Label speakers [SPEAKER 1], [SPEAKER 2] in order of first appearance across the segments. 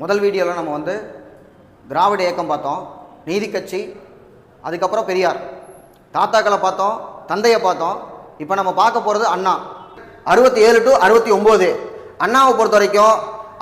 [SPEAKER 1] முதல் வீடியோவில் நம்ம வந்து திராவிட இயக்கம் பார்த்தோம் நீதி கட்சி அதுக்கப்புறம் பெரியார். தாத்தாக்களை பார்த்தோம் தந்தையை பார்த்தோம். இப்போ நம்ம பார்க்க போகிறது அண்ணா. அறுபத்தி ஏழு டு அறுபத்தி ஒம்பது அண்ணாவை பொறுத்த வரைக்கும்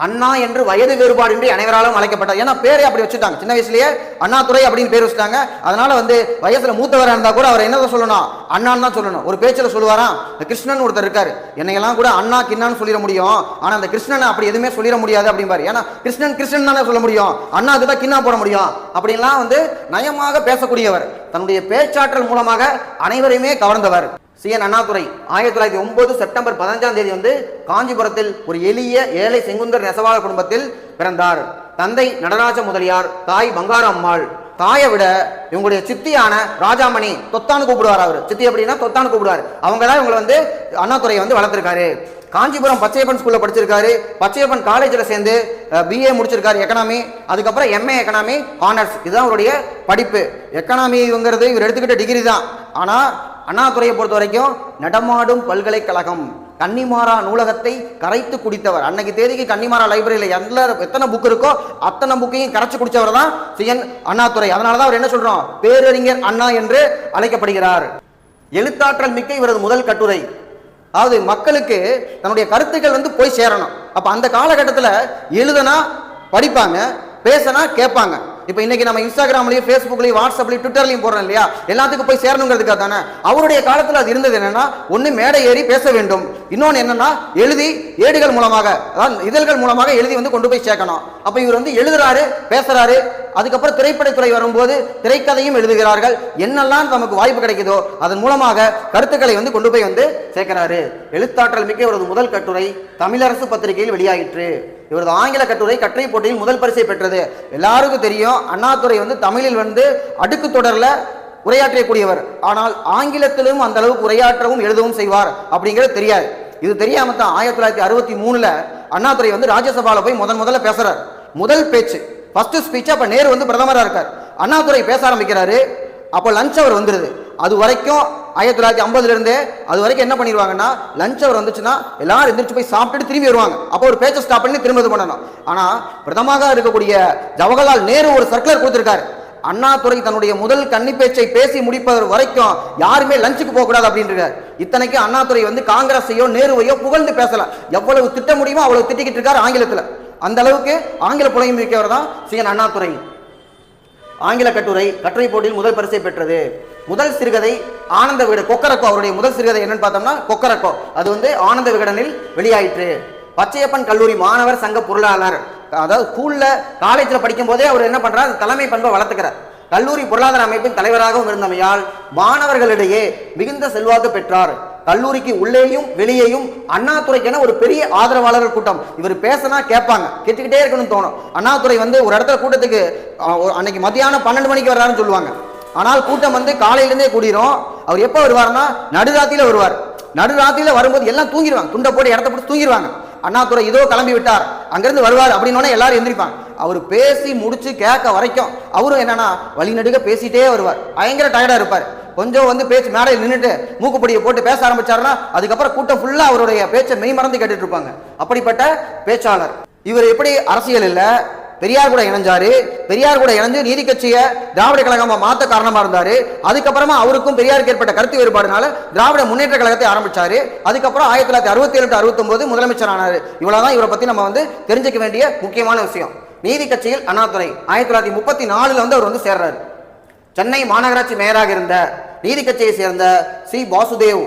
[SPEAKER 1] அண்ணா என்று வயது வேறுபாடின்றி அனைவராலும் அழைக்கப்பட்டார். ஏன்னா பேரே அப்படி வச்சுட்டாங்க. சின்ன வயசுலயே அண்ணாதுரை அப்படின்னு பேர் வச்சுட்டாங்க. அதனால வந்து வயசுல மூத்தவராக இருந்தா கூட அவர் என்ன சொல்லணும்? அண்ணான்னு தான் சொல்லணும். ஒரு பேச்சில் சொல்லுவாராம் இந்த கிருஷ்ணன் ஒருத்தர் இருக்காரு. என்னையெல்லாம் கூட அண்ணா கிண்ணான்னு சொல்லிட முடியும். ஆனா அந்த கிருஷ்ணனை அப்படி எதுவுமே சொல்லிட முடியாது அப்படிம்பாரு. ஏன்னா கிருஷ்ணன் கிருஷ்ணன் தானே சொல்ல முடியும். அண்ணாக்கு தான் கிண்ணா போட முடியும். அப்படின்லாம் வந்து நயமாக பேசக்கூடியவர். தன்னுடைய பேச்சாற்றல் மூலமாக அனைவரையுமே கவர்ந்தவர். சி என் அண்ணாதுரை ஆயிரத்தி தொள்ளாயிரத்தி ஒன்பது செப்டம்பர் பதினஞ்சாம் தேதி வந்து காஞ்சிபுரத்தில் ஒரு எளிய ஏழை செங்குந்தர் நெசவாளர் குடும்பத்தில் பிறந்தார். தந்தை நடராஜ முதலியார் தாய் பங்கார அம்மாள் தாயை விட இவங்களுடைய சித்தியான ராஜாமணி தொத்தான்னு கூப்பிடுவார் அவர். சித்தி அப்படின்னா தொத்தான்னு கூப்பிடுவார். அவங்க தான் இவங்களை வந்து அண்ணாதுரையை வந்து வளர்த்துருக்காரு. காஞ்சிபுரம் பச்சையப்பன் ஸ்கூலில் படிச்சிருக்காரு. பச்சையப்பன் காலேஜில் சேர்ந்து பிஏ முடிச்சிருக்காரு எக்கனாமி அதுக்கப்புறம் எம்ஏ எக்கனாமி ஆனர்ஸ் இதுதான் அவருடைய படிப்பு. எக்கனாமிங்கிறது இவர் எடுத்துக்கிட்ட டிகிரி தான். ஆனால் அண்ணாதுரையை பொறுத்த வரைக்கும் நடமாடும் பல்கலைக்கழகம் கன்னிமாரா நூலகத்தை கரைத்து குடித்தவர். அன்னைக்கு தேதிக்கு கன்னிமாரா லைப்ரரியில் எல்லா எத்தனை புக் இருக்கோ அத்தனை புக்கையும் கரைச்சு குடித்தவர் தான் சிஎன் அண்ணாதுரை. அதனால தான் அவர் என்ன சொல்கிறோம் பேரறிஞர் அண்ணா என்று அழைக்கப்படுகிறார். எழுத்தாற்றல் மிக்க இவரது முதல் கட்டுரை. அதாவது மக்களுக்கு தன்னுடைய கருத்துக்கள் வந்து போய் சேரணும். அப்போ அந்த காலகட்டத்தில் எழுதுனா படிப்பாங்க பேசினா கேட்பாங்க. இப்போ இன்னைக்கு நம்ம இன்ஸ்டாகிராம்லயும் ஃபேஸ்புக்லயும் வாட்ஸ்அப்லயும் ட்விட்டர்லயும் போடுறோம் இல்லையா? எல்லாத்துக்கும் போய் சேரணுங்கிறதுக்காக தானே? அவருடைய காலத்தில் அது இருந்தது என்னன்னா ஒன்று மேடை ஏறி பேச வேண்டும். இன்னொன்று என்னன்னா எழுதி ஏடுகள் மூலமாக அதாவது இதழ்கள் மூலமாக எழுதி வந்து கொண்டு போய் சேர்க்கணும். அப்போ இவர் வந்து எழுதுறாரு பேசுறாரு. அதுக்கப்புறம் திரைப்படத்துறை வரும்போது திரைக்கதையும் எழுதுகிறார்கள். என்னெல்லாம் நமக்கு வாய்ப்பு கிடைக்குதோ அதன் மூலமாக கருத்துக்களை வந்து கொண்டு போய் வந்து சேர்க்கிறாரு. எழுத்தாற்றல் மிக்க இவரது முதல் கட்டுரை தமிழரசு பத்திரிகையில் வெளியாயிற்று. இவரது ஆங்கில கட்டுரை கட்டுரை போட்டியில் முதல் பரிசை பெற்றது. எல்லாருக்கும் தெரியும் அண்ணாதுரை வந்து தமிழில் வந்து அடுக்கு தொடரில் உரையாற்றக்கூடியவர். ஆனால் ஆங்கிலத்திலும் அந்த அளவுக்கு உரையாற்றவும் எழுதவும் செய்வார் அப்படிங்கிறது தெரியாது. இது தெரியாம தான் ஆயிரத்தி தொள்ளாயிரத்தி அறுபத்தி மூணுல அண்ணாதுரை வந்து ராஜ்யசபால போய் முதன் முதல்ல பேசுறார். முதல் பேச்சு ஃபர்ஸ்ட் ஸ்பீச் அப்ப நேரு வந்து பிரதமரா இருக்கார். அண்ணாதுரை பேச ஆரம்பிக்கிறாரு. அப்போ லஞ்ச் அவர் வந்துருது. அது வரைக்கும் ஆயிரத்தி தொள்ளாயிரத்தி ஐம்பதுல இருந்தே அது வரைக்கும் என்ன பண்ணிடுவாங்கன்னா லஞ்ச் அவர் வந்துச்சுன்னா எல்லாரும் எந்திரிச்சு போய் சாப்பிட்டுட்டு திரும்பி வருவாங்க. அப்போ ஒரு பேச்சை ஸ்டாப் பண்ணி திரும்ப இது பண்ணணும். ஆனா பிரதமாக இருக்கக்கூடிய ஜவஹர்லால் நேரு ஒரு சர்க்குலர் கொடுத்திருக்காரு. அண்ணாதுரை தன்னுடைய முதல் கன்னி பேச்சை பேசி முடிப்பது வரைக்கும் யாருமே லஞ்சுக்கு போக கூடாது அப்படின்றார். இத்தனைக்கு அண்ணாதுரை வந்து காங்கிரஸையோ நேருவையோ புகழ்ந்து பேசல. எவ்வளவு திட்ட முடியுமோ அவ்வளவு திட்டிக்கிட்டு இருக்காரு ஆங்கிலத்துல. அந்த அளவுக்கு ஆங்கில புலமையும் மிக்கவர் தான் சிஎன் அண்ணாதுரை ஆங்கில கட்டுரை கட்டுரை போட்டியில் முதல் பரிசை பெற்றது. முதல் சிறுகதை ஆனந்த விகடன் கொக்கரக்கோ அவருடைய முதல் சிறுகதை என்னன்னு பார்த்தோம்னா கொக்கரக்கோ. அது வந்து ஆனந்த விகடனில் வெளியாயிற்று. பச்சையப்பன் கல்லூரி மாணவர் சங்க பொருளாளர். அதாவது ஸ்கூல்ல காலேஜில் படிக்கும் போதே அவர் என்ன பண்றார்? தலைமை பண்பை வளர்த்துக்கிறார். கல்லூரி பொருளாதார அமைப்பின் தலைவராகவும் இருந்தமையால் மாணவர்களிடையே மிகுந்த செல்வாக்கு பெற்றார். கல்லூரிக்கு உள்ளேயும் வெளியேயும் அண்ணாதுரைக்கென ஒரு பெரிய ஆதரவாளர்கள் கூட்டம். இவர் பேசினா கேட்பாங்க. கேட்டுக்கிட்டே இருக்கணும்னு தோணும். அண்ணாதுரை வந்து ஒரு இடத்துல கூட்டத்துக்கு ஒரு- அன்னைக்கு மத்தியானம் பன்னெண்டு மணிக்கு வர்றாருன்னு சொல்லுவாங்க. ஆனால் கூட்டம் வந்து காலையிலேருந்தே கூடிரும். அவர் எப்போ வருவார்னா நடுராத்திரியில் வருவார். நடுராத்திரியில் வரும்போது எல்லாம் தூங்கிடுவாங்க துண்டை போட்டு இடத்த போட்டு தூங்கிடுவாங்க அண்ணாதுரை இதோ கிளம்பி விட்டார். அங்கேருந்து வருவார் அப்படின்னோடனே எல்லாரும் எந்திரிப்பாங்க. அவர் பேசி முடிச்சு கேட்க வரைக்கும் அவரும் என்னன்னா வழிநடுக பேசிட்டே வருவார். பயங்கர டயர்டாக இருப்பார். கொஞ்சம் வந்து பேச்சு மேடையில் நின்றுட்டு மூக்குப்படியை போட்டு பேச ஆரம்பிச்சாருன்னா அதுக்கப்புறம் கூட்டம் ஃபுல்லாக அவருடைய பேச்சை மெய் மறந்து கேட்டுட்டு இருப்பாங்க. அப்படிப்பட்ட பேச்சாளர். இவர் எப்படி அரசியல் இல்லை? பெரியார் கூட இணைஞ்சாரு. பெரியார் கூட இணைஞ்சு நீதி கட்சியை திராவிட கழகமாக மாற்ற காரணமாக இருந்தார். அதுக்கப்புறமா அவருக்கும் பெரியாருக்கு ஏற்பட்ட கருத்து வேறுபாடுனால திராவிட முன்னேற்ற கழகத்தை ஆரம்பிச்சாரு. அதுக்கப்புறம் ஆயிரத்தி தொள்ளாயிரத்தி அறுபத்தி ஏழு அறுபத்தொன்பது முதலமைச்சர் ஆனானார் இவ்வளோ தான் இவரை பற்றி நம்ம வந்து தெரிஞ்சுக்க வேண்டிய முக்கியமான விஷயம். நீதி கட்சியில் அண்ணாதுரை ஆயிரத்தி தொள்ளாயிரத்தி முப்பத்தி நாலுல வந்து அவர் வந்து சேர்றாரு. சென்னை மாநகராட்சி மேயராக இருந்த நீதி கட்சியை சேர்ந்த சி. வாசுதேவ்.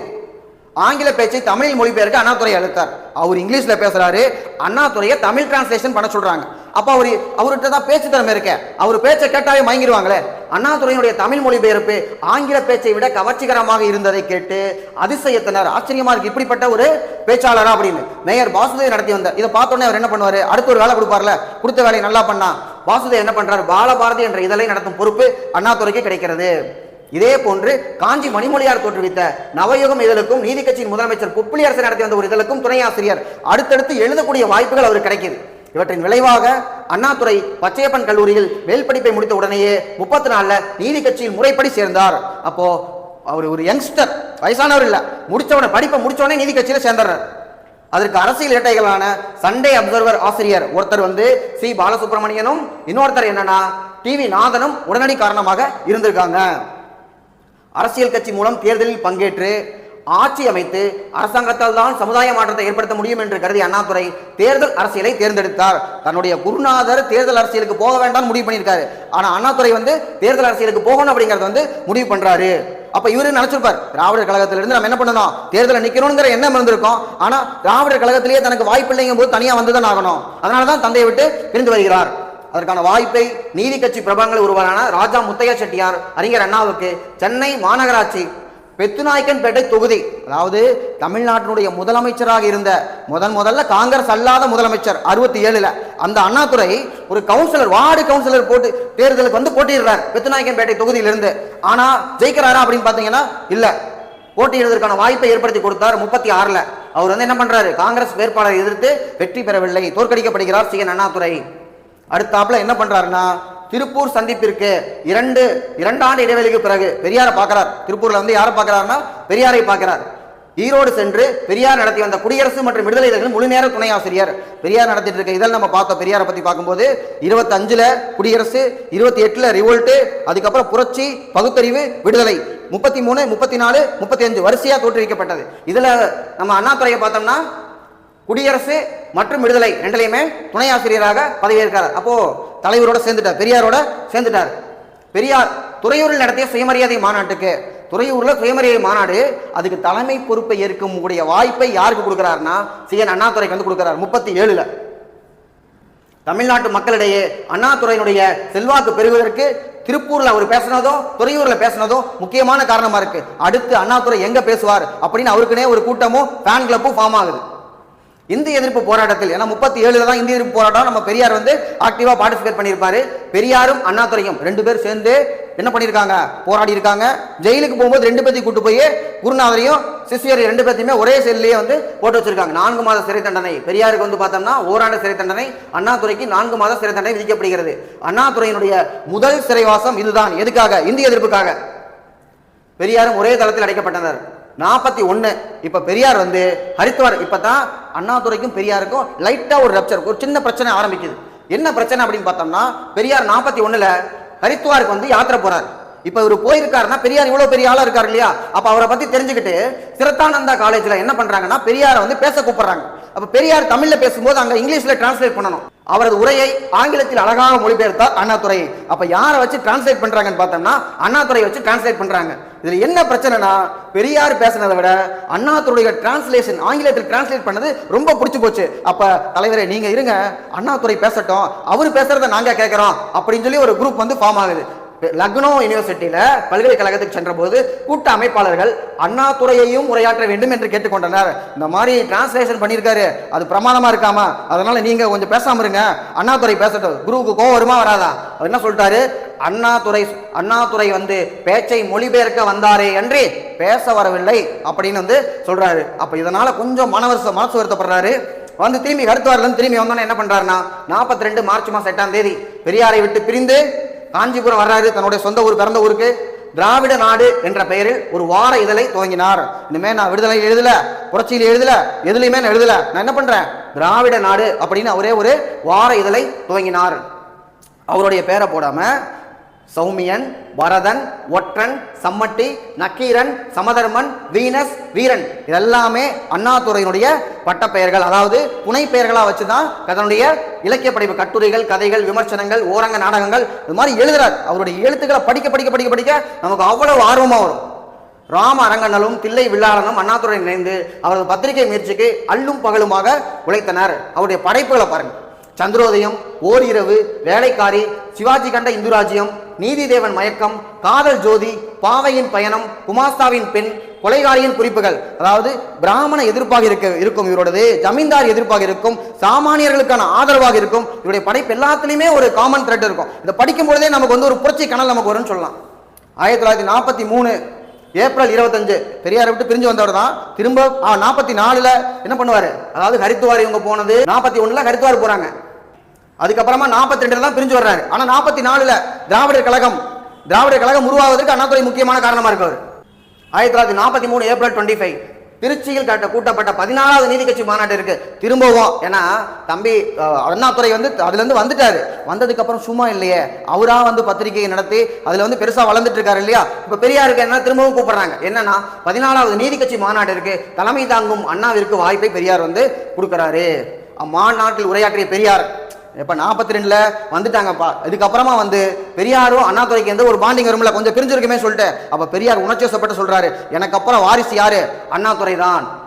[SPEAKER 1] ஆங்கில பேச்சை தமிழில் மொழிபெயர்க்க அண்ணாதுரை அழுத்தார். அவர் இங்கிலீஷில் பேசுகிறாரு அண்ணாதுரையை தமிழ் டிரான்ஸ்லேஷன் பண்ண சொல்கிறாங்க அப்போ அவர் அவர்கிட்ட தான் பேச்சு திறமை இருக்க. அவர் பேச்சை கேட்டாவே மயங்கிடுவாங்களே. அண்ணாதுரையினுடைய தமிழ் மொழிபெயர்ப்பு ஆங்கில பேச்சை விட கவர்ச்சிகரமாக இருந்ததை கேட்டு அதிசயத்தினர் ஆச்சரியமாக இருக்கு. இப்படிப்பட்ட ஒரு பேச்சாளரா அப்படின்னு மேயர் வாசுதேவ் நடத்தி வந்தார். இதை பார்த்தோன்னே அவர் என்ன பண்ணுவார்? அடுத்த ஒரு வேலை கொடுப்பார்ல. கொடுத்த வேலையை நல்லா பண்ணா. வாசுதேவ் என்ன பண்ணுறாரு பாலபாரதி என்ற இதழை நடத்தும் பொறுப்பு அண்ணாதுரைக்கு கிடைக்கிறது. இதே போன்று காஞ்சி மணிமொழியார் தோற்றுவித்த நவயுகம் இதழுக்கும் நீதி கட்சியின் முதலமைச்சர் புப்பிலியரசு நடத்தி வந்த ஒரு இதழுக்கும் துணை ஆசிரியர் அடுத்தடுத்து எழுதக்கூடிய வாய்ப்புகள் அவருக்கு கிடைக்குது. இவற்றின் விளைவாக அண்ணாதுரை பச்சையப்பன் கல்லூரியில் மேல் படிப்பை முடித்த உடனேயே முப்பத்தி நாலுல நீதி கட்சியில் முறைப்படி சேர்ந்தார். அப்போ அவர் ஒரு யங்ஸ்டர் வயசானவர் இல்ல. முடிச்ச படிப்பை முடிச்சவனே நீதி கட்சியில சேர்ந்துடுறார். அதற்கு அரசியல் இரட்டைகளான சண்டே அப்சர்வர் ஆசிரியர் ஒருத்தர் வந்து சி. பாலசுப்ரமணியனும் இன்னொருத்தர் என்னன்னா டிவி நாதனும் உடனடி காரணமாக இருந்திருக்காங்க. அரசியல் கட்சி மூலம் தேர்தலில் பங்கேற்று ஆட்சி அமைத்து அரசாங்கத்தால் தான் சமுதாய மாற்றத்தை ஏற்படுத்த முடியும் என்று கருதி அண்ணாதுரை தேர்தல் அரசியலை தேர்ந்தெடுத்தார். தன்னுடைய குருநாதர் தேர்தல் அரசியலுக்கு போக வேண்டாம் முடிவு பண்ணியிருக்காரு. ஆனால் அண்ணாதுரை வந்து தேர்தல் அரசியலுக்கு போகணும் அப்படிங்கறத வந்து முடிவு பண்றாரு. அப்ப இவரு நினைச்சிருப்பார்? திராவிடர் கழகத்திலிருந்து நம்ம என்ன பண்ணணும்? தேர்தலில் நிற்கணுங்கிற எண்ணம் இருந்திருக்கோம். ஆனா திராவிடர் கழகத்திலேயே தனக்கு வாய்ப்பு இல்லைங்கும் போது தனியா வந்துதான் ஆகணும். அதனால தான் தந்தையை விட்டு பிரிந்து வருகிறார். அதற்கான வாய்ப்பை நீதி கட்சி பிரபலங்கள் ஒருவரான ராஜா முத்தையா செட்டியார் அறிஞர் அண்ணாவுக்கு சென்னை மாநகராட்சி பெத்துநாயக்கன்பேட்டை தொகுதி அதாவது தமிழ்நாட்டினுடைய முதலமைச்சராக இருந்த முதன் முதல்ல காங்கிரஸ் அல்லாத முதலமைச்சர் அறுபத்தி ஏழுல அந்த அண்ணாதுரை ஒரு கவுன்சிலர் வார்டு கவுன்சிலர் போட்டு தேர்தலுக்கு வந்து போட்டியிடுறார் பெத்துநாயக்கன்பேட்டை தொகுதியிலிருந்து. ஆனா ஜெயிக்கிறாரா அப்படின்னு பாத்தீங்கன்னா இல்ல. போட்டியிடுவதற்கான வாய்ப்பை ஏற்படுத்தி கொடுத்தார் முப்பத்தி ஆறுல அவர் வந்து என்ன பண்றாரு? காங்கிரஸ் வேட்பாளரை எதிர்த்து வெற்றி பெறவில்லை தோற்கடிக்கப்படுகிறார் சி. என். அண்ணாதுரை. அடுத்தாப்புல என்ன பண்றாருன்னா திருப்பூர் சந்திப்பிற்கு இரண்டு இரண்டாண்டு இடைவெளிக்கு பிறகு பெரியாரை பார்க்கிறார். திருப்பூர்ல வந்து யாரை பார்க்கறாருன்னா பெரியாரை பார்க்கிறார். ஈரோடு சென்று பெரியார் நடத்தி வந்த குடியரசு மற்றும் விடுதலை முழு நேர துணை ஆசிரியர். பெரியார் நடத்திட்டு இருக்க இதழ் நம்ம பார்த்தோம் பெரியாரை பத்தி பார்க்கும்போது. இருபத்தஞ்சில் குடியரசு இருபத்தி எட்டுல ரிவோல்ட்டு அதுக்கப்புறம் புரட்சி பகுத்தறிவு விடுதலை. முப்பத்தி மூணு முப்பத்தி நாலு முப்பத்தி அஞ்சு வரிசையா தோற்றுவிக்கப்பட்டது. இதுல நம்ம அண்ணாதுறையை பார்த்தோம்னா குடியரசு மற்றும் விடுதலை ரெண்டுலையுமே துணை ஆசிரியராக பதவியேற்கிறார் அப்போ தலைவரோட சேர்ந்துட்டார். பெரியாரோட சேர்ந்துட்டார். பெரியார் துறையூரில் நடத்திய சுயமரியாதை மாநாட்டுக்கு துறையூரில் சுயமரியாதை மாநாடு அதுக்கு தலைமை பொறுப்பை ஏற்கும் கூடிய வாய்ப்பை யாருக்கு கொடுக்கிறாருன்னா சிஎன் அண்ணாதுரைக்கு வந்து கொடுக்கிறார் முப்பத்தி ஏழுல தமிழ்நாட்டு மக்களிடையே அண்ணாதுறையினுடைய செல்வாக்கு பெறுவதற்கு திருப்பூர்ல அவர் பேசினதோ துறையூர்ல பேசினதோ முக்கியமான காரணமா இருக்கு. அடுத்து அண்ணாதுரை எங்க பேசுவார்? அப்படின்னு அவருக்குனே ஒரு கூட்டமும் ஃபேன் கிளப்பும் ஃபார்ம் ஆகுது. இந்திய எதிர்ப்பு போராட்டத்தில் ஏன்னா முப்பத்தி ஏழுல தான் இந்திய எதிர்ப்பு போராட்டம். நம்ம பெரியார் வந்து ஆக்டிவா பார்ட்டிசிபேட் பண்ணியிருப்பாரு. பெரியாரும் அண்ணாதுரையும் ரெண்டு பேர் சேர்ந்து என்ன பண்ணியிருக்காங்க? போராடி இருக்காங்க ஜெயிலுக்கு போகும்போது ரெண்டு பேர்த்தையும் கூட்டு போய் குருநாதரையும் சிஷியர் ரெண்டு பேர்த்தையுமே ஒரே செல்லையே வந்து போட்டு வச்சிருக்காங்க. நான்கு மாத சிறை தண்டனை. பெரியாருக்கு வந்து பார்த்தோம்னா ஓராண்டு சிறை தண்டனை அண்ணாதுரைக்கு நான்கு மாத சிறை தண்டனை விதிக்கப்படுகிறது. அண்ணாதுரையினுடைய முதல் சிறைவாசம் இதுதான். எதுக்காக? இந்திய எதிர்ப்புக்காக. பெரியாரும் ஒரே தளத்தில் அடைக்கப்பட்டனர். நாற்பத்தி ஒன்று இப்போ பெரியார் வந்து ஹரித்வார் இப்போ தான் அண்ணாதுரைக்கும் பெரியாருக்கும் லைட்டாக ஒரு ரப்சர் ஒரு சின்ன பிரச்சனை ஆரம்பிக்குது. என்ன பிரச்சனை அப்படின்னு பார்த்தோம்னா பெரியார் நாற்பத்தி ஒன்றில் ஹரித்வாருக்கு வந்து யாத்திரை போகிறார் இப்போ இவர் போயிருக்காருன்னா பெரியார் இவ்வளோ பெரிய ஆளாக இருக்கார் இல்லையா? அப்போ அவரை பற்றி தெரிஞ்சுக்கிட்டு சிரத்தானந்தா காலேஜில் என்ன பண்ணுறாங்கன்னா பெரியாரை வந்து பேச கூப்பிட்றாங்க. அப்போ பெரியார் தமிழில் பேசும்போது அங்கே இங்கிலீஷில் டிரான்ஸ்லேட் பண்ணணும். அவரது உரையை ஆங்கிலத்தில் அழகாக மொழிபெயர்த்தார் அண்ணாதுரை. அப்போ யாரை வச்சு டிரான்ஸ்லேட் பண்ணுறாங்கன்னு பார்த்தோம்னா அண்ணாதுரையை வச்சு டிரான்ஸ்லேட் பண்ணுறாங்க இதில் என்ன பிரச்சனைனா பெரியார் பேசுனதை விட அண்ணாதுரைய டிரான்ஸ்லேஷன் ஆங்கிலத்தில் டிரான்ஸ்லேட் பண்ணது ரொம்ப பிடிச்சி போச்சு. அப்போ தலைவரே நீங்கள் இருங்க. அண்ணாதுரை பேசட்டும். அவர் பேசுறத நாங்கள் கேட்குறோம். அப்படின்னு சொல்லி ஒரு குரூப் வந்து ஃபார்ம் ஆகுது. லக்னோ யூனிவர்சிட்டியில பல்கலைக்கழகத்துக்கு சென்றபோது கூட்ட அமைப்பாளர்கள் அண்ணாத்துறையையும் உரையாற்ற வேண்டும் என்று கேட்டுக்கொண்டனர். இந்த மாதிரி டிரான்ஸ்லேஷன் பண்ணியிருக்காரு. அது பிரமாதமா இருக்காமா? அதனால நீங்க கொஞ்சம் பேசாம இருங்க. அண்ணாதுரை பேசட்டும். குருவுக்கு கோவம் வருமா வராதா? அவர் என்ன சொல்லிட்டாரு? அண்ணாதுரை அண்ணாதுரை வந்து பேச்சை மொழிபெயர்க்க வந்தாரே என்று பேச வரவில்லை அப்படின்னு வந்து சொல்றாரு. அப்ப இதனால கொஞ்சம் மனவரச மனசு வருத்தப்படுறாரு. வந்து திரும்பி கருத்துவாரில் திரும்பி வந்தோன்னே என்ன பண்றாருன்னா நாற்பத்தி ரெண்டு மார்ச் மாசம் எட்டாம் தேதி பெரியாரை விட்டு பிரிந்து காஞ்சிபுரம் வர்றாரு தன்னுடைய சொந்த ஊர் பிறந்த ஊருக்கு. திராவிட நாடு என்ற பெயரில் ஒரு வார இதழை துவங்கினார். இனிமே நான் விடுதலை எழுதல புரட்சியில் எழுதல எதுலையுமே நான் எழுதல. நான் என்ன பண்றேன்? திராவிட நாடு அப்படின்னு அவரே ஒரு வார இதழை துவங்கினார். அவருடைய பேரை போடாம சௌமியன் வரதன் ஒற்றன் சம்மட்டி நக்கீரன் சமதர்மன் வீனஸ் வீரன். இதெல்லாமே அண்ணாதுரையினுடைய பட்டப்பெயர்கள். அதாவது துணை பெயர்களாக வச்சுதான் தன்னுடைய இலக்கிய படைப்பு கட்டுரைகள் கதைகள் விமர்சனங்கள் ஓரங்க நாடகங்கள் இது மாதிரி எழுதுறார். அவருடைய எழுத்துக்களை படிக்க படிக்க படிக்க படிக்க நமக்கு அவ்வளவு ஆர்வமாக வரும். ராம அரங்கனலும் தில்லை வில்லாளனும் அண்ணாதுரை இணைந்து அவரது பத்திரிகை முயற்சிக்கு அல்லும் பகலுமாக உழைத்தனர். அவருடைய படைப்புகளை பாருங்கள் சந்திரோதயம் ஓர் இரவு வேலைக்காரி சிவாஜி கண்ட இந்துராஜ்யம் நீதிதேவன் மயக்கம் காதல் ஜோதி பாவையின் பயணம் குமாஸ்தாவின் பெண் கொலைகாரியின் குறிப்புகள். அதாவது பிராமண எதிர்ப்பாக இருக்க இருக்கும் இவரோடது ஜமீன்தார் எதிர்ப்பாக இருக்கும் சாமானியர்களுக்கான ஆதரவாக இருக்கும். இவருடைய படைப்பு எல்லாத்துலேயுமே ஒரு காமன் த்ரெட் இருக்கும். இதை படிக்கும் பொழுதே நமக்கு வந்து ஒரு புரட்சி கனல் நமக்கு வரும்னு சொல்லலாம். ஆயிரத்தி தொள்ளாயிரத்தி நாற்பத்தி மூணு ஏப்ரல் இருபத்தஞ்சு. பெரியாரை விட்டு பிரிஞ்சு வந்தவர் தான் திரும்ப நாற்பத்தி நாலுல என்ன பண்ணுவாரு? அதாவது ஹரித்துவார் இவங்க போனது நாற்பத்தி ஒண்ணுல ஹரித்துவார் போறாங்க. அதுக்கப்புறமா நாற்பத்தி ரெண்டுல தான் பிரிஞ்சு வர்றாரு. ஆனா நாற்பத்தி நாலுல திராவிடர் கழகம் திராவிடர் கழகம் உருவாவதற்கு அண்ணாதுரை முக்கியமான காரணமா இருக்கவர். ஆயிரத்தி தொள்ளாயிரத்தி நாற்பத்தி மூணு ஏப்ரல் டுவெண்ட்டி ஃபைவ் திருச்சியில் கட்ட கூட்டப்பட்ட பதினாலாவது நீதி கட்சி மாநாடு இருக்கு. திரும்பவும் ஏன்னா தம்பி அண்ணாதுரை வந்து அதுலேருந்து வந்துட்டாரு. வந்ததுக்கப்புறம் சும்மா இல்லையே. அவரா வந்து பத்திரிகையை நடத்தி அதில் வந்து பெருசாக வளர்ந்துட்டு இருக்காரு இல்லையா? இப்ப பெரியாருக்கு என்ன திரும்பவும் கூப்பிடுறாங்க. என்னன்னா பதினாலாவது நீதி கட்சி மாநாடு இருக்கு. தலைமை தாங்கும் அண்ணாவிற்கு வாய்ப்பை பெரியார் வந்து கொடுக்குறாரு. மாநாட்டில் உரையாற்றிய பெரியார் இப்போ நாற்பத்தி ரெண்டில் வந்துட்டாங்கப்பா. இதுக்கப்புறமா வந்து பெரியாரும் அண்ணாதுரைக்கு எந்த ஒரு பாண்டிங் வரும்ல கொஞ்சம் பிரிஞ்சிருக்குமே சொல்லிட்டு அப்போ பெரியார் உணர்ச்சி வசப்பட்டு எனக்கு அப்புறம் வாரிசு யாரு? அண்ணாதுரை தான்.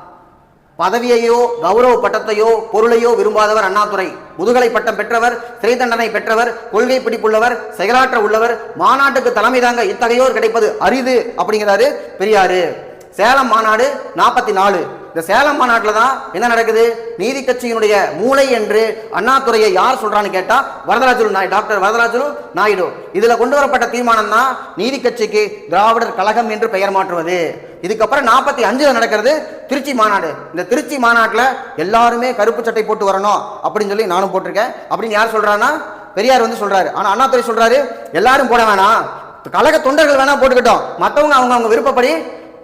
[SPEAKER 1] பதவியையோ கௌரவ பட்டத்தையோ பொருளையோ விரும்பாதவர் அண்ணாதுரை முதுகலை பட்டம் பெற்றவர் சிறை தண்டனை பெற்றவர் கொள்கை பிடிப்புள்ளவர் செயலாற்ற உள்ளவர் மாநாட்டுக்கு தலைமை தாங்க இத்தகையோர் கிடைப்பது அரிது அப்படிங்கிறாரு பெரியாரு. சேலம் மாநாடு நாற்பத்தி நாலு இந்த சேலம் மாநாட்டில் தான் என்ன நடக்குது? நீதி கட்சியினுடைய மூளை என்று அண்ணாதுறையை யார் சொல்கிறான்னு கேட்டால் வரதராஜுலு நாய் டாக்டர் வரதராஜுலு நாயுடு. இதில் கொண்டு வரப்பட்ட தீர்மானம் தான் நீதி கட்சிக்கு திராவிடர் கழகம் என்று பெயர் மாற்றுவது. இதுக்கப்புறம் நாற்பத்தி அஞ்சில் நடக்கிறது திருச்சி மாநாடு. இந்த திருச்சி மாநாட்டில் எல்லாருமே கருப்பு சட்டை போட்டு வரணும் அப்படின்னு சொல்லி நானும் போட்டிருக்கேன். அப்படின்னு யார் சொல்கிறான்னா பெரியார் வந்து சொல்கிறாரு ஆனால் அண்ணாத்துறை சொல்கிறாரு எல்லாரும் போட வேணாம். கழக தொண்டர்கள் வேணால் போட்டுக்கிட்டோம். மற்றவங்க அவங்க அவங்க விருப்பப்படி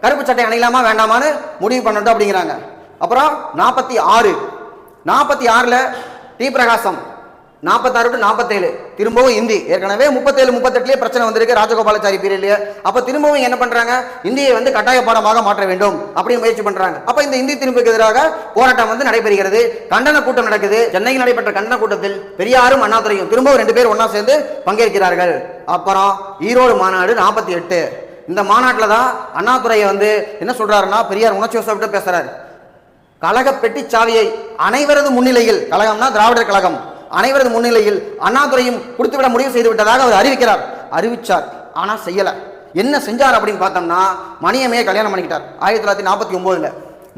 [SPEAKER 1] கருப்பு சட்டை அணியலாமா வேண்டாமான்னு முடிவு பண்ணட்டும் அப்படிங்கிறாங்க. அப்புறம் நாற்பத்தி ஆறு. நாற்பத்தி ஆறில் டி. பிரகாசம். நாற்பத்தாறு டு நாற்பத்தேழு திரும்பவும் இந்தி. ஏற்கனவே முப்பத்தேழு முப்பத்தெட்டுலேயே பிரச்சனை வந்திருக்கு. ராஜகோபாலாச்சாரி பீரியட்லேயே அப்போ திரும்பவும் என்ன பண்ணுறாங்க இந்தியை வந்து கட்டாய பாடமாக மாற்ற வேண்டும் அப்படின்னு முயற்சி பண்ணுறாங்க அப்போ இந்த இந்தி திரும்புக்கு எதிராக போராட்டம் வந்து நடைபெறுகிறது. கண்டன கூட்டம் நடக்குது. சென்னையில் நடைபெற்ற கண்டன கூட்டத்தில் பெரியாரும் அண்ணாதுரையும் திரும்பவும் ரெண்டு பேர் ஒன்றா சேர்ந்து பங்கேற்கிறார்கள். அப்புறம் ஈரோடு மாநாடு நாற்பத்தி எட்டு. இந்த மாநாட்டில் தான் அண்ணாதுரையை வந்து என்ன சொல்கிறாருன்னா பெரியார் உணர்ச்சி வசப்பட்டு பேசுகிறார் கழக பெட்டி சாவியை அனைவரது முன்னிலையில் கழகம்னா திராவிடர் கழகம் அனைவரது முன்னிலையில் அண்ணாதுரையும் கொடுத்துவிட முடிவு செய்து விட்டதாக அவர் அறிவிக்கிறார். அறிவிச்சார் ஆனால் செய்யலை. என்ன செஞ்சார் அப்படின்னு பார்த்தோம்னா மணியமையை கல்யாணம் பண்ணிக்கிட்டார் ஆயிரத்தி தொள்ளாயிரத்தி நாற்பத்தி ஒம்போதில்.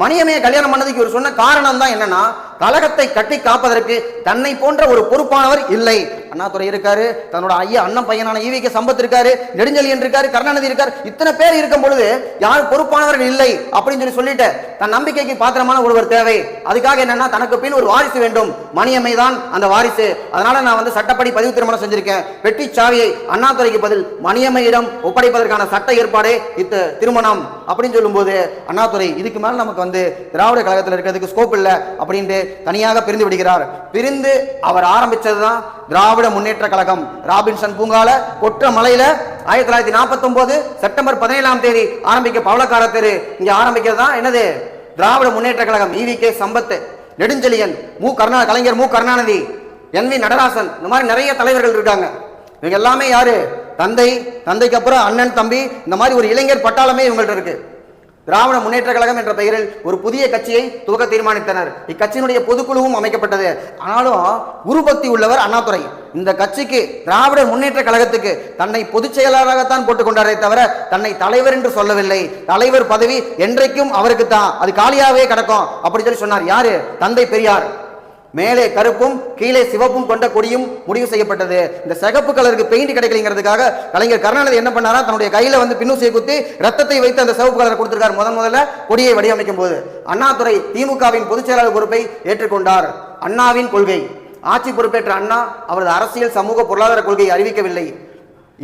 [SPEAKER 1] மணியமையை கல்யாணம் பண்ணதுக்கு இவர் சொன்ன காரணம் தான் என்னன்னா கழகத்தை கட்டி காப்பதற்கு தன்னை போன்ற ஒரு பொறுப்பானவர் இல்லை. அண்ணாதுரை இருக்காரு தன்னோட ஐயா அண்ணன் பையனான ஈவிக்கு சம்பத் இருக்காரு நெடுஞ்செழியன் இருக்காரு கருணாநிதி இருக்காரு இத்தனை பேர் இருக்கும் பொழுது யார் பொறுப்பானவர்கள் இல்லை அப்படின்னு சொல்லி சொல்லிட்டு தன் நம்பிக்கைக்கு பாத்திரமான ஒருவர் தேவை. அதுக்காக என்னன்னா தனக்கு பின் ஒரு வாரிசு வேண்டும். மணியம்மை தான் அந்த வாரிசு. அதனால நான் வந்து சட்டப்படி பதிவு திருமணம் செஞ்சிருக்கேன். வெட்டி சாவியை அண்ணாதுரைக்கு பதில் மணியம்மையிடம் ஒப்படைப்பதற்கான சட்ட ஏற்பாடே இத்த திருமணம் அப்படின்னு சொல்லும்போது அண்ணாதுரை இதுக்கு மேல நமக்கு வந்து திராவிட கழகத்தில் இருக்கிறதுக்கு ஸ்கோப் இல்லை அப்படின்ட்டு தனியாக பிரிந்து விடுகிறார். பிரிந்து அவர் ஆரம்பிச்சதுதான் திராவிட முன்னேற்ற கழகம். ராபின்சன் பூங்கால கொற்றமலையில் ஆயிரத்தி தொள்ளாயிரத்தி நாற்பத்தி ஒன்பது செப்டம்பர் பதினேழாம் தேதி ஆரம்பிக்க பவளக்கார தெரு. இங்க ஆரம்பிக்கிறது தான் என்னது? Dravida Munnetra Kazhagam. E V K. Sampath Nedunchezhiyan Mu. Karuna Kalaignar M. Karunanidhi N. We. Natarajan இந்த மாதிரி நிறைய தலைவர்கள் இருக்காங்க. இவங்க எல்லாமே யாரு? தந்தை தந்தைக்கு அப்புறம் அண்ணன் தம்பி இந்த மாதிரி ஒரு இளைஞர் பட்டாளமே இவங்கள்ட்ட இருக்கு. திராவிட முன்னேற்ற கழகம் என்ற பெயரில் ஒரு புதிய கட்சியை துவக்க தீர்மானித்தனர். இக்கட்சியினுடைய பொதுக்குழுவும் அமைக்கப்பட்டது. ஆனாலும் குருபக்தி உள்ளவர் அண்ணாதுரை. இந்த கட்சிக்கு திராவிட முன்னேற்ற கழகத்துக்கு தன்னை பொதுச் செயலாளராகத்தான் போட்டுக்கொண்டாரே தவிர தன்னை தலைவர் என்று சொல்லவில்லை. தலைவர் பதவி என்றைக்கும் அவருக்கு தான் அது காலியாகவே கிடக்கும். அப்படின்னு சொல்லி சொன்னார். யாரு? தந்தை பெரியார். மேலே கருப்பும் கீழே சிவப்பும் கொண்ட கொடியும் முடிவு செய்யப்பட்டது. இந்த சிகப்பு கலருக்கு பெயிண்ட் கிடைக்கலைங்கிறதுக்காக கலைஞர் கருணாநிதி என்ன பண்ணாரா? தன்னுடைய கையில வந்து பின்னூசியை குத்தி ரத்தத்தை வைத்து அந்த சிவப்பு கலரை கொடுத்திருக்காரு முதன் முதல்ல கொடியை வடிவமைக்கும் போது அண்ணாதுரை திமுகவின் பொதுச் செயலாளர் பொறுப்பை ஏற்றுக்கொண்டார். அண்ணாவின் கொள்கை. ஆட்சி பொறுப்பேற்ற அண்ணா அவரது அரசியல் சமூக பொருளாதார கொள்கையை அறிவிக்கவில்லை.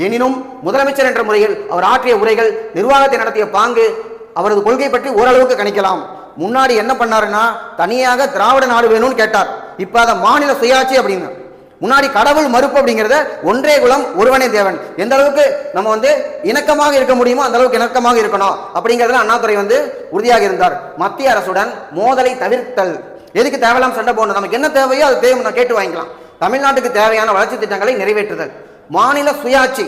[SPEAKER 1] எனினும் முதலமைச்சர் என்ற முறையில் அவர் ஆற்றிய உரைகள் நிர்வாகத்தை நடத்திய பாங்கு அவரது கொள்கை பற்றி ஓரளவுக்கு கணிக்கலாம். முன்னாடி என்ன பண்ணாருன்னா தனியாக திராவிட நாடு வேணும்னு கேட்டார். இப்போ அதை மாநில சுயாட்சி அப்படின்னு. முன்னாடி கடவுள் மறுப்பு அப்படிங்கிறத ஒன்றே குலம் ஒருவனே தேவன். எந்த அளவுக்கு நம்ம வந்து இணக்கமாக இருக்க முடியுமோ அந்த அளவுக்கு இணக்கமாக இருக்கணும். அப்படிங்கிறதுல அண்ணாதுரை வந்து உறுதியாக இருந்தார். மத்திய அரசுடன் மோதலை தவிர்த்தல். எதுக்கு தேவையில்லாம சண்டை போடணும்? நமக்கு என்ன தேவையோ அது தேவை நான் கேட்டு வாங்கிக்கலாம். தமிழ்நாட்டுக்கு தேவையான வளர்ச்சி திட்டங்களை நிறைவேற்றுதல். மாநில சுயாட்சி.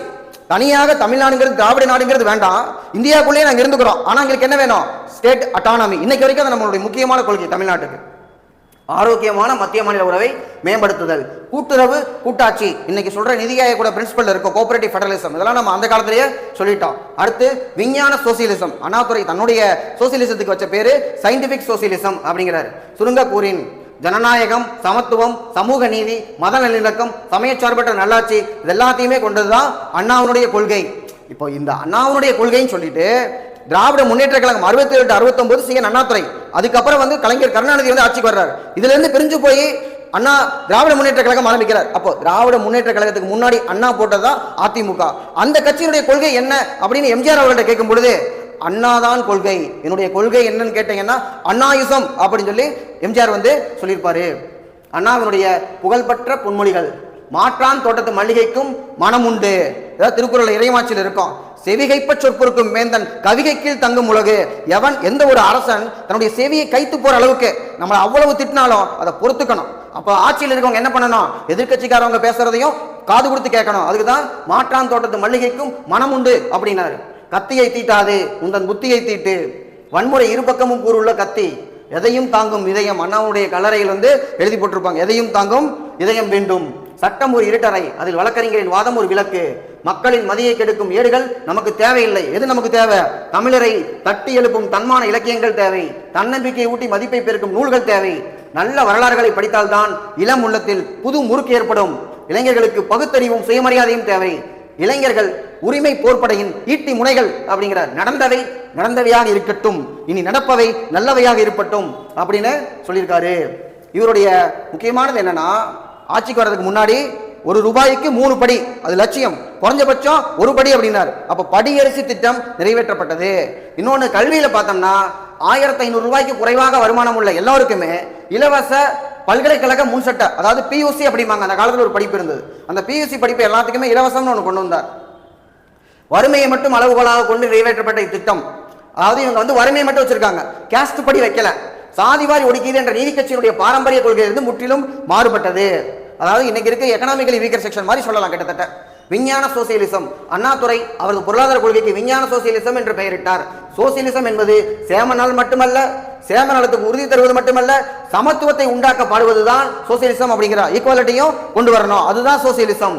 [SPEAKER 1] தனியாக தமிழ்நாடுங்கிறது திராவிட நாடுங்கிறது வேண்டாம். இந்தியாவுக்குள்ளேயே நாங்கள் இருந்துக்கிறோம். ஆனால் எங்களுக்கு என்ன வேணும்? ஸ்டேட் அட்டானமி இன்னைக்கு வரைக்கும் அது நம்மளுடைய முக்கியமான கொள்கை தமிழ்நாட்டுக்கு. ஆரோக்கியமான மத்திய மாநில உறவை மேம்படுத்துதல். கூட்டுறவு கூட்டாட்சி. இன்னைக்கு சொல்ற நிதியாய கூட பிரின்சிபல் இருக்கும். கோஆபரேட்டிவ் ஃபெடரலிசம் இதெல்லாம் நம்ம அந்த காலத்திலேயே சொல்லிட்டோம். அடுத்து விஞ்ஞான சோசியலிசம் அண்ணாதுரை தன்னுடைய சோசியலிசத்துக்கு வச்ச பேரு சயின்டிபிக் சோசியலிசம் அப்படிங்கிறார். சுருங்க கூறின். ஜனநாயகம் சமத்துவம் சமூக நீதி மத நல்லிணக்கம் சமயச்சார்பற்ற நல்லாட்சி இது எல்லாத்தையுமே கொண்டதுதான் அண்ணாவுடைய கொள்கை. இப்போ இந்த அண்ணாவுடைய கொள்கைன்னு சொல்லிட்டு திராவிட முன்னேற்ற கழகம் அறுபத்தி எட்டு அறுபத்தொன்பது சி என் அதுக்கப்புறம் வந்து கலைஞர் கருணாநிதி வந்து ஆட்சிக்கு வர்றாரு. இதுல இருந்து பிரிஞ்சு போய் அண்ணா திராவிட முன்னேற்ற கழகம் ஆரம்பிக்கிறார். அப்போ திராவிட முன்னேற்ற கழகத்துக்கு முன்னாடி அண்ணா போட்டதுதான் அதிமுக. அந்த கட்சியினுடைய கொள்கை என்ன அப்படின்னு எம்ஜிஆர் அவர்கள்ட்ட கேட்கும் பொழுது அண்ணாதான் கொள்கை. என்னுடைய கொள்கை என்னன்னு கேட்டீங்கன்னா அண்ணாயுசம் அப்படின்னு சொல்லி எம்ஜிஆர் வந்து சொல்லியிருப்பாரு. அண்ணாவினுடைய புகழ்பெற்ற பொன்மொழிகள் மாற்றான் தோட்டத்து மளிகைக்கும் மனம் உண்டு. ஏதாவது திருக்குறள் இறைமாச்சில் இருக்கும். செவிகைப்ப சொற்பொருக்கும் மேந்தன் கவிகை கீழ் தங்கும் உலகு. எவன் எந்த ஒரு அரசன் தன்னுடைய செவியை கைத்து போற அளவுக்கு நம்மளை அவ்வளவு திட்டினாலும் அதை பொறுத்துக்கணும். அப்போ ஆட்சியில் இருக்கவங்க என்ன பண்ணணும்? எதிர்க்கட்சிக்காரவங்க பேசுறதையும் காது கொடுத்து கேட்கணும். அதுக்கு தான் மாற்றான் தோட்டத்து மல்லிகைக்கும் மனம் உண்டு அப்படின்னாரு. கத்தியை தீட்டாது உந்தன் புத்தியை தீட்டு. வன்முறை இருபக்கமும் கூறுள்ள கத்தி. எதையும் தாங்கும் இதயம் அண்ணாவுடைய கல்லறையில் வந்து எழுதி போட்டிருப்பாங்க. எதையும் தாங்கும் இதயம் வேண்டும். சட்டம் ஒரு இருட்டறை. அதில் வழக்கறிஞரின் வாதம் ஒரு விளக்கு. மக்களின் மதியை கெடுக்கும் ஏடுகள் நமக்கு தேவையில்லை. எது நமக்கு தேவை? தமிழரை தட்டி எழுப்பும் தன்மான இலக்கியங்கள் தேவை. தன்னம்பிக்கை ஊட்டி மதிப்பை பெருக்கும் நூல்கள் தேவை. நல்ல வரலாறுகளை படித்தால்தான் இளம் உள்ளத்தில் புது முறுக்கு ஏற்படும். இளைஞர்களுக்கு பகுத்தறிவும் சுயமரியாதையும் தேவை. இளைஞர்கள் உரிமை போர்ப்படையின் ஈட்டி முனைகள் அப்படிங்கிறார் நடந்தவை நடந்தவையாக இருக்கட்டும். இனி நடப்பவை நல்லவையாக இருக்கட்டும் அப்படின்னு சொல்லியிருக்காரு. இவருடைய முக்கியமானது என்னன்னா ஆட்சிக்கு வர்றதுக்கு முன்னாடி ஒரு ரூபாய்க்கு மூணு படி அது லட்சியம். குறைஞ்சபட்சம் ஒரு படி அப்படின்னாரு. அப்ப படியரிசி திட்டம் நிறைவேற்றப்பட்டது. இன்னொன்னு கல்வியில பார்த்தோம்னா ஆயிரத்தி ஐநூறு ரூபாய்க்கு குறைவாக வருமானம் உள்ள எல்லோருக்குமே இலவச பல்கலைக்கழக முன்சட்ட அதாவது பியூசி அப்படிம்பாங்க. அந்த காலத்தில் ஒரு படிப்பு இருந்தது. அந்த பியூசி படிப்பு எல்லாத்துக்குமே இலவசம்னு ஒன்று கொண்டு வந்தார். வறுமையை மட்டும் அளவுகோலாக கொண்டு நிறைவேற்றப்பட்ட இத்திட்டம். அதாவது இவங்க வந்து வறுமையை மட்டும் வச்சிருக்காங்க. கேஸ்ட் படி வைக்கல. சாதிவாரி ஒடுக்கியது என்ற நீதி கட்சியினுடைய பாரம்பரிய கொள்கையிலிருந்து முற்றிலும் மாறுபட்டது. அதாவது இன்னைக்கு இருக்க எக்கனாமிக்கலி வீக்கர் செக்ஷன் மாதிரி சொல்லலாம் கிட்டத்தட்ட. விஞ்ஞான சோசியலிசம். அண்ணாதுரை அவரது பொருளாதார கொள்கைக்கு விஞ்ஞான சோசியலிசம் என்று பெயரிட்டார். சோசியலிசம் என்பது சேம மட்டுமல்ல சேம நலத்துக்கு உறுதி தருவது மட்டுமல்ல சமத்துவத்தை உண்டாக்க பாடுவதுதான் சோசியலிசம் அப்படிங்கிறார் ஈக்குவாலிட்டியும் கொண்டு வரணும். அதுதான் சோசியலிசம்.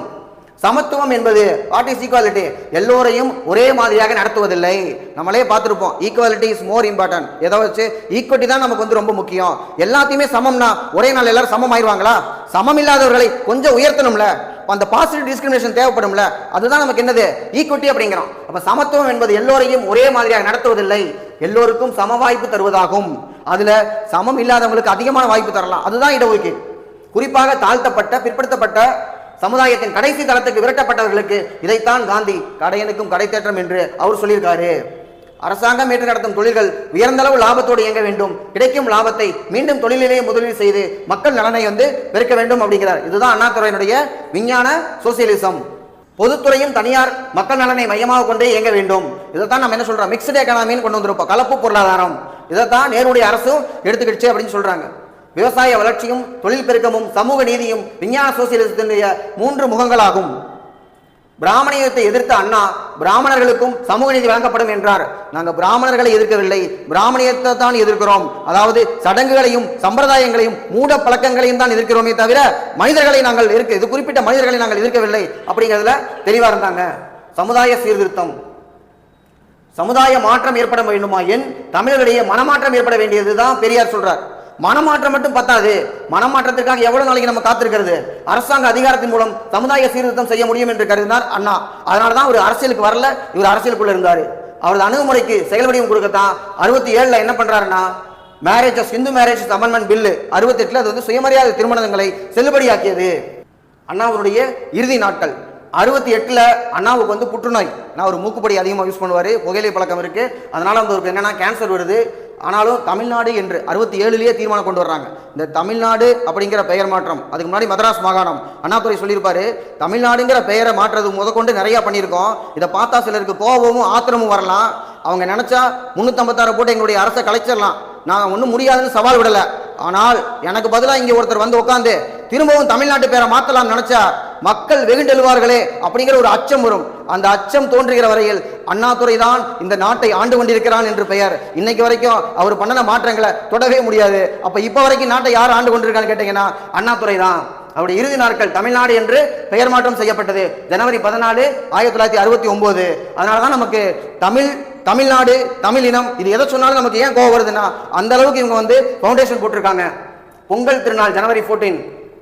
[SPEAKER 1] சமத்துவம் என்பது வாட் இஸ் ஈக்குவாலிட்டி எல்லோரையும் ஒரே மாதிரியாக நடத்துவதில்லை. நம்மளே பார்த்துருப்போம் ஈக்குவாலிட்டி இஸ் மோர் இம்பார்ட்டன்ட் எதை வச்சு ஈக்குவட்டி தான் நமக்கு வந்து ரொம்ப முக்கியம். எல்லாத்தையுமே சமம்னா ஒரே நாள் எல்லாரும் சமம் ஆயிடுவாங்களா? சமம் இல்லாதவர்களை கொஞ்சம் உயர்த்தணும்ல. அந்த பாசிட்டிவ் டிஸ்கிரிமினேஷன் தேவைப்படும்ல. அதுதான் நமக்கு என்னது? ஈக்குவிட்டி அப்படிங்கிறோம். அப்ப சமத்துவம் என்பது எல்லோரையும் ஒரே மாதிரியாக நடத்துவதில்லை. எல்லோருக்கும் சம வாய்ப்பு தருவதாகும். அதுல சமம் இல்லாதவங்களுக்கு அதிகமான வாய்ப்பு தரலாம். அதுதான் இடஒதுக்கீடு. குறிப்பாக தாழ்த்தப்பட்ட பிற்படுத்தப்பட்ட சமுதாயத்தின் கடைசி தளத்துக்கு விரட்டப்பட்டவர்களுக்கு இதைத்தான் காந்தி கடையனுக்கும் கடைத்தேற்றம் என்று அவர் சொல்லியிருக்காரு. அரசாங்கம் ஏற்று நடத்தும் தொழில்கள் உயர்ந்தளவு லாபத்தோடு இயங்க வேண்டும். கிடைக்கும் லாபத்தை மீண்டும் தொழிலிலேயே முதலீடு செய்து மக்கள் நலனை வந்து பெருக்க வேண்டும் அப்படிங்கிறார். இதுதான் அண்ணாதுறையினுடைய விஞ்ஞான சோசியலிசம். பொதுத்துறையும் தனியார் மக்கள் நலனை மையமாக கொண்டே இயங்க வேண்டும். இதைத்தான் நம்ம என்ன சொல்றோம்? மிக்சடு எக்கனாமின்னு கொண்டு வந்திருப்போம். கலப்பு பொருளாதாரம். இதைத்தான் நேருடைய அரசும் எடுத்துக்கிடுச்சு அப்படின்னு சொல்றாங்க. விவசாய வளர்ச்சியும் தொழில் பெருக்கமும் சமூக நீதியும் விஞ்ஞான சோசியலிசத்தினுடைய மூன்று முகங்களாகும். பிராமணியத்தை எதிர்த்த அண்ணா பிராமணர்களுக்கும் சமூக நீதி வழங்கப்படும் என்றார். நாங்கள் பிராமணர்களை எதிர்க்கவில்லை. பிராமணியத்தை தான் எதிர்க்கிறோம். அதாவது சடங்குகளையும் சம்பிரதாயங்களையும் மூட பழக்கங்களையும் தான் எதிர்க்கிறோமே தவிர மனிதர்களை நாங்கள் எதிர்க்க இது குறிப்பிட்ட மனிதர்களை நாங்கள் எதிர்க்கவில்லை அப்படிங்கிறதுல தெளிவா இருந்தாங்க. சமுதாய சீர்திருத்தம். சமுதாய மாற்றம் ஏற்பட வேண்டுமா? என் தமிழர்களிடையே மனமாற்றம் ஏற்பட வேண்டியதுதான் பெரியார் சொல்றார். மனமாற்றம் மட்டும் பத்தாது. மனமாற்றத்திற்காக எவ்வளவு நாளைக்கு நம்ம காத்திருக்கிறது? அரசாங்க அதிகாரத்தின் மூலம் சமுதாய சீர்திருத்தம் செய்ய முடியும் என்று கருதினார் அண்ணா. அதனால தான் ஒரு அரசியலுக்கு வரல இவர் அரசியலுக்குள்ள இருந்தாரு. அவரது அணுகுமுறைக்கு செயல் வடிவம் கொடுக்கத்தான் அறுபத்தி ஏழுல என்ன பண்றாருன்னா marriage Hindu marriage amendment bill அறுபத்தெட்டுல அது வந்து சுயமரியாதை திருமணங்களை செல்லுபடியாக்கியது. அண்ணாவுடைய இறுதி நாட்கள். அறுபத்தி எட்டுல அண்ணாவுக்கு வந்து புற்றுநோய். நான் ஒரு மூக்குப்படி அதிகமாக யூஸ் பண்ணுவார் புகையிலை பழக்கம் இருக்கு. அதனால வந்து அவருக்கு என்னன்னா கேன்சர் வருது. ஆனாலும் தமிழ்நாடு என்று அறுபத்தி ஏழுலேயே தீர்மானம் கொண்டு வர்றாங்க. இந்த தமிழ்நாடு அப்படிங்கிற பெயர் மாற்றம் அதுக்கு முன்னாடி மதராஸ் மாகாணம். அண்ணாதுரை சொல்லியிருப்பாரு தமிழ்நாடுங்கிற பெயரை மாற்றுறது முதற்கொண்டு நிறையா பண்ணியிருக்கோம். இதை பார்த்தா சிலருக்கு கோபமும் ஆத்திரமும் வரலாம். அவங்க நினைச்சா முன்னூத்தம்பத்தாறு போட்டு எங்களுடைய அரசை கலைச்சிடலாம். நான் ஒன்றும் முடியாதுன்னு சவால் விடலை. ஆனால் எனக்கு பதிலாக இங்கே ஒருத்தர் வந்து உட்காந்து திரும்பவும் தமிழ்நாட்டு பேரை மாற்றலாம் நினைச்சா மக்கள் வெகுண்டெழுவார்களே அப்படிங்கிற ஒரு அச்சம் வரும். அந்த அச்சம் தோன்றுகிற வரையில் அண்ணாதுரை தான் இந்த நாட்டை ஆண்டு கொண்டிருக்கிறான் என்று பெயர். இன்னைக்கு வரைக்கும் அவர் பண்ணின மாற்றங்களை தொடவே முடியாது. அப்போ இப்போ வரைக்கும் நாட்டை யார் ஆண்டு கொண்டிருக்கான்னு கேட்டீங்கன்னா அண்ணாதுரை தான். அவருடைய இறுதி நாட்கள் தமிழ்நாடு என்று பெயர் மாற்றம் செய்யப்பட்டது ஜனவரி பதினாலு ஆயிரத்தி தொள்ளாயிரத்தி அறுபத்தி ஒன்பது அதனால தான் நமக்கு தமிழ் தமிழ்நாடு தமிழ் இனம் இது எதை சொன்னாலும் நமக்கு ஏன் கோவம் வருதுன்னா அந்த அளவுக்கு இவங்க வந்து ஃபவுண்டேஷன் போட்டிருக்காங்க. பொங்கல் திருநாள் ஜனவரி 14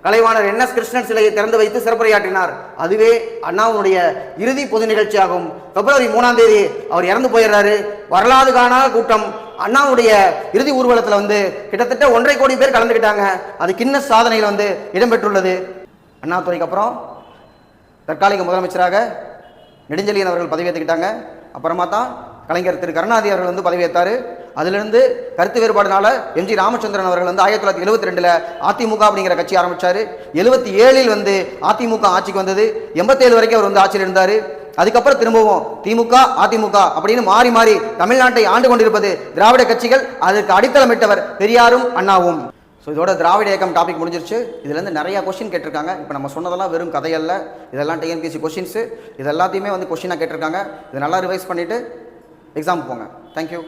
[SPEAKER 1] கலைவாணர் என் எஸ் கிருஷ்ணன் சிலையை திறந்து வைத்து சிறப்புரையாற்றினார். அதுவே அண்ணாவுடைய இறுதி பொது நிகழ்ச்சியாகும். பிப்ரவரி மூணாம் தேதி அவர் இறந்து போயிடுறாரு. வரலாறு காணாத கூட்டம். அண்ணாவுடைய இறுதி ஊர்வலத்தில் வந்து கிட்டத்தட்ட ஒன்றரை கோடி பேர் கலந்துக்கிட்டாங்க அது கின்னஸ் சாதனையில் வந்து இடம்பெற்றுள்ளது. அண்ணாதுரைக்கு அப்புறம் தற்காலிக முதலமைச்சராக நெடுஞ்செழியன் அவர்கள் பதவியேற்றுக்கிட்டாங்க. அப்புறமா தான் கலைஞர் திரு கருணாநிதி அவர்கள் வந்து பதவியேற்றார். அதிலிருந்து கருத்து வேறுபாடுனால எம்ஜி ராமச்சந்திரன் அவர்கள் வந்து ஆயிரத்தி தொள்ளாயிரத்தி எழுபத்தி ரெண்டில் அதிமுக அப்படிங்கிற கட்சி ஆரம்பித்தார் எழுபத்தி ஏழில் வந்து அதிமுக ஆட்சிக்கு வந்தது. எண்பத்தேழு வரைக்கும் அவர் வந்து ஆட்சியில் இருந்தார். அதுக்கப்புறம் திரும்பவும் திமுக அதிமுக அப்படின்னு மாறி மாறி தமிழ்நாட்டை ஆண்டு கொண்டிருப்பது திராவிட கட்சிகள். அதற்கு அடித்தளமிட்டவர் பெரியாரும் அண்ணாவும். ஸோ இதோட திராவிட இயக்கம் டாபிக் முடிஞ்சிருச்சு. இதுலேருந்து நிறையா கொஷின் கேட்டிருக்காங்க. இப்போ நம்ம சொன்னதெல்லாம் வெறும் கதையல்ல. இதெல்லாம் டிஎன்பிசி கொஷின்ஸு இது எல்லாத்தையுமே வந்து கொஷினாக கேட்டிருக்காங்க. இதை நல்லா ரிவைஸ் பண்ணிவிட்டு எக்ஸாம் போங்க தேங்க்யூ